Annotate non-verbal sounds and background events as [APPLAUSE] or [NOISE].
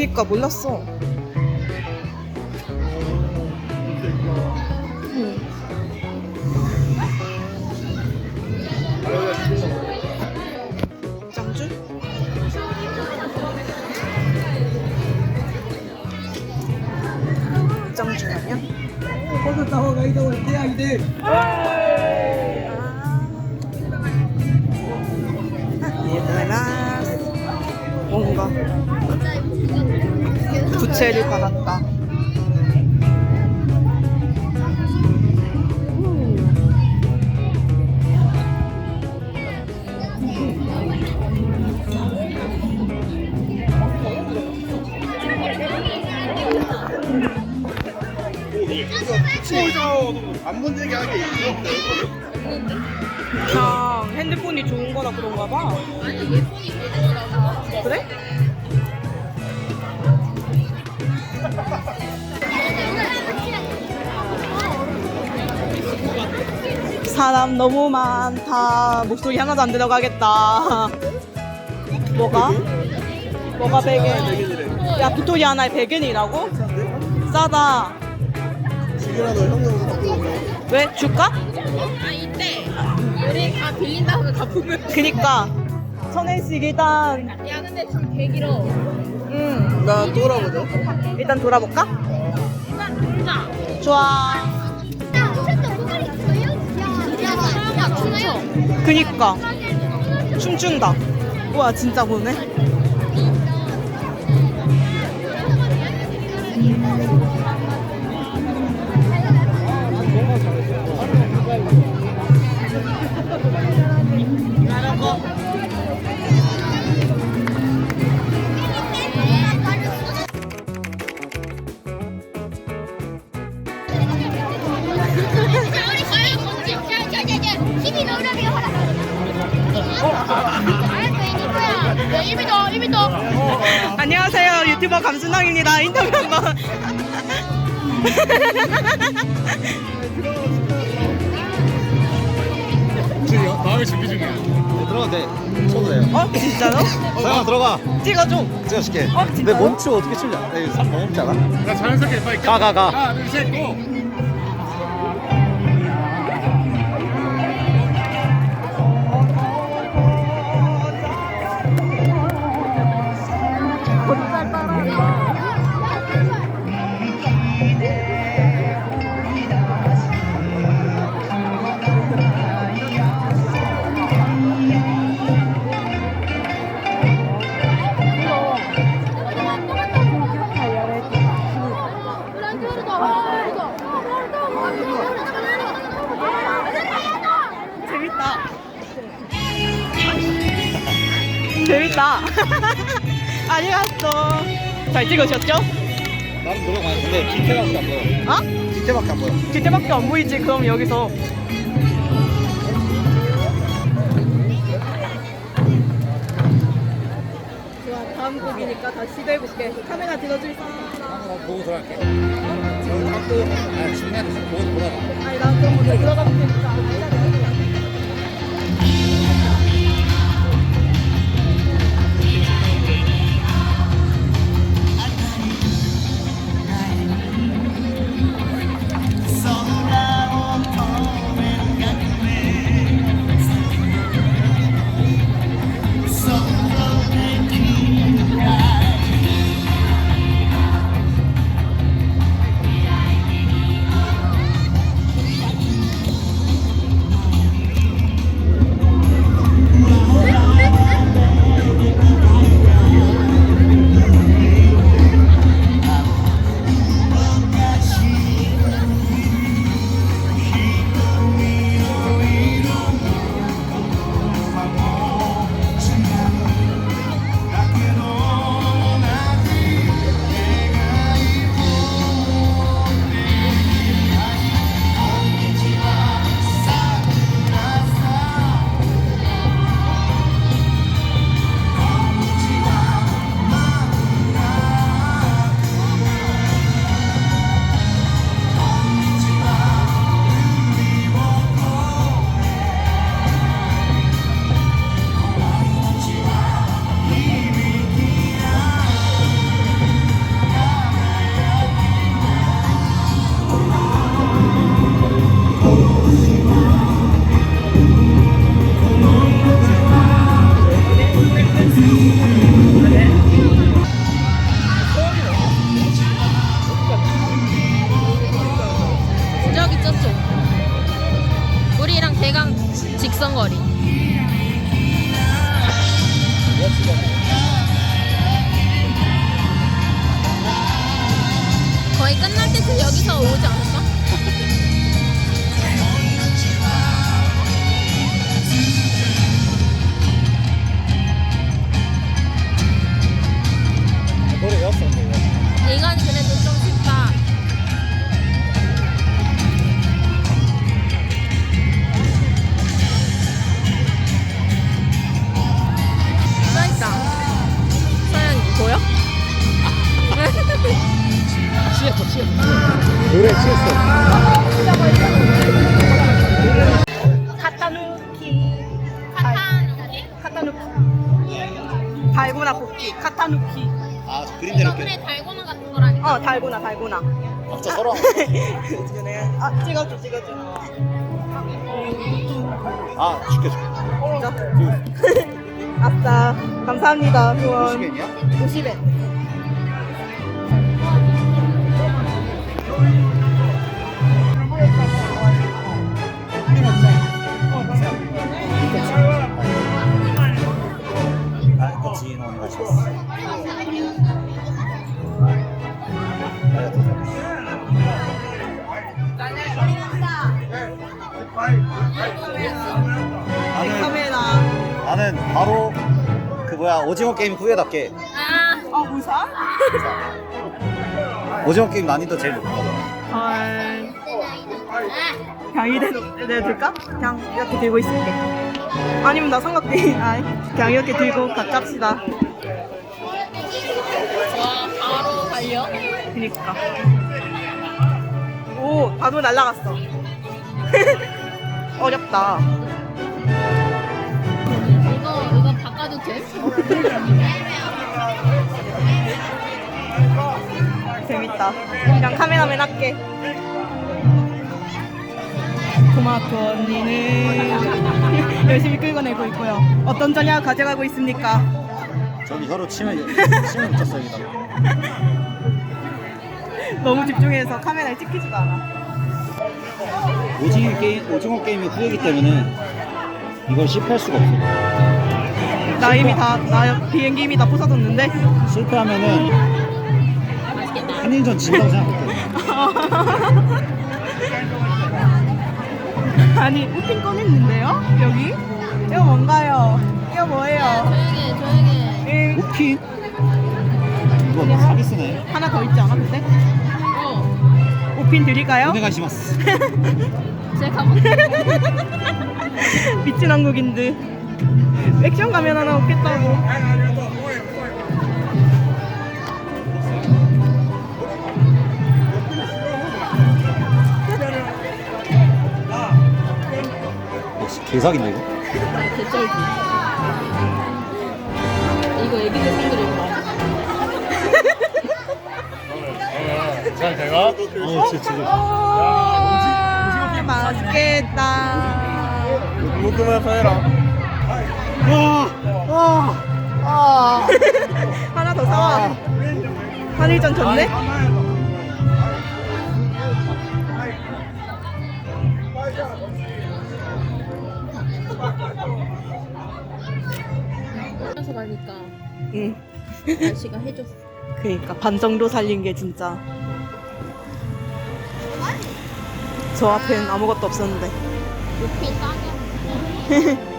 그니까 몰랐어. 응. 짱줄? 짱줄 아니야? こった方がいいと思う手挙げて 부채를 받았다. 안 하게 이렇게 그냥 핸드폰이 좋은 거라 그런가 봐. 그래? 사람 너무 많다. 목소리 하나도 안 들어가겠다. [LAUGHS] 뭐가? 뭐가 베개? 야? 빅토리 하나에 100엔이라고? 싸다. 지금이라도 형님 갖고 왜? 줄까? 아 이때. 우리 다 빌린다고 갚으면 그니까. 천엔씩 일단. 야 근데 줄개 길어 음 나 돌아보자. 일단 돌아볼까? 자. 좋아 그니까. 춤춘다. 우와 진짜 보네 안녕하세요 감순왕입니다 인터뷰 한번 마음의 준비 중이야. 들어가도 돼 쳐도 돼요 어? 진짜로? 서영아 들어가 찍어줘 찍어줄게 어, 진짜요? 멈추 어떻게 추냐 나 이거 산 먹지 않아? 나 자연스럽게 빨리 가, 가, 가. 하나, 둘, 셋, 고! 재밌다. [LAUGHS] 안녕하세요 잘 찍으셨죠? 나는 들어가는데 뒤태밖에 안 보여. 어? 뒤태밖에 안 보여. 뒷대밖에 안 보이지? 그럼 여기서. 좋아 다음 곡이니까 다시 시도해볼게. 카메라 들어줄 사람. 한번 보고 갖고, 아, 준비한테 좀 보고 보라. 아니 난 그럼 먼저 들어가면 되니까 덕선거리. 거의 끝날 때쯤 여기서 오지 노래 취했어 카타누키. 카타누키? 카타누키. 달고나 볶기. 카타누키. 아 그림대로 저번에 달고나 같은 거라니까. 어, 달고나, 달고나. 각자 서로 그네. [LAUGHS] 아, 찍어줘, 찍어줘. 아 줄게 줄게 진짜? 아싸. 감사합니다, 후원. 50엔이야? 50엔. 나는 바로 그 뭐야 오징어 게임 후회답게 아, 아, 무사? 오징어 게임 난이도 제일 높거든 헐. 그냥 이대 내가 들까? 그냥 이렇게 들고 있을게. 아니면 나 삼각대. [LAUGHS] 아이, 그냥 이렇게 들고 가 짭시다. 와, 바로 달려? 그니까. 오, 바로 날라갔어. [LAUGHS] 어렵다. 재밌다. 그냥 카메라맨 할게. 토마토 언니는 [LAUGHS] 열심히 끌어내고 있고요. 어떤 저녁 가져가고 있습니까? 저기 혀로 치면 [LAUGHS] 치면 여기다 너무 집중해서 카메라에 찍히지가 않아. 오징어 게임 오징어 게임이 후회기 때문에 이걸 실패할 수가 없어 나 이미 다, 나 비행기 이미 다 부서졌는데? 실패하면은. 한일전 진다고 생각했거든 아니, 우핀 꺼냈는데요? 여기? 이거 뭔가요? 이거 뭐예요? 조용히 해, 조용히 해. 이 오핀 이거 뭐 사기 쓰네 하나 더 있지 않아, 근데? 어, 우핀 드릴까요? 오네가 시마스 [LAUGHS] 제가 뭐, [LAUGHS] 미친 한국인들. 액션 가면 하나 없겠다고. 역시 개사기네 이거 개쩔지. 이거 애기들 손들이 이거 잘 돼가? 어 진짜 진짜 오, 맛있겠다. 궁금해서 해라. 하나 더 사와. 한일전 졌네? 하면서 가니까 응. 날씨가 해줬어. 그니까 반 정도 살린 게 진짜. 저 앞엔 아무것도 없었는데. 높이 싸게. [LAUGHS]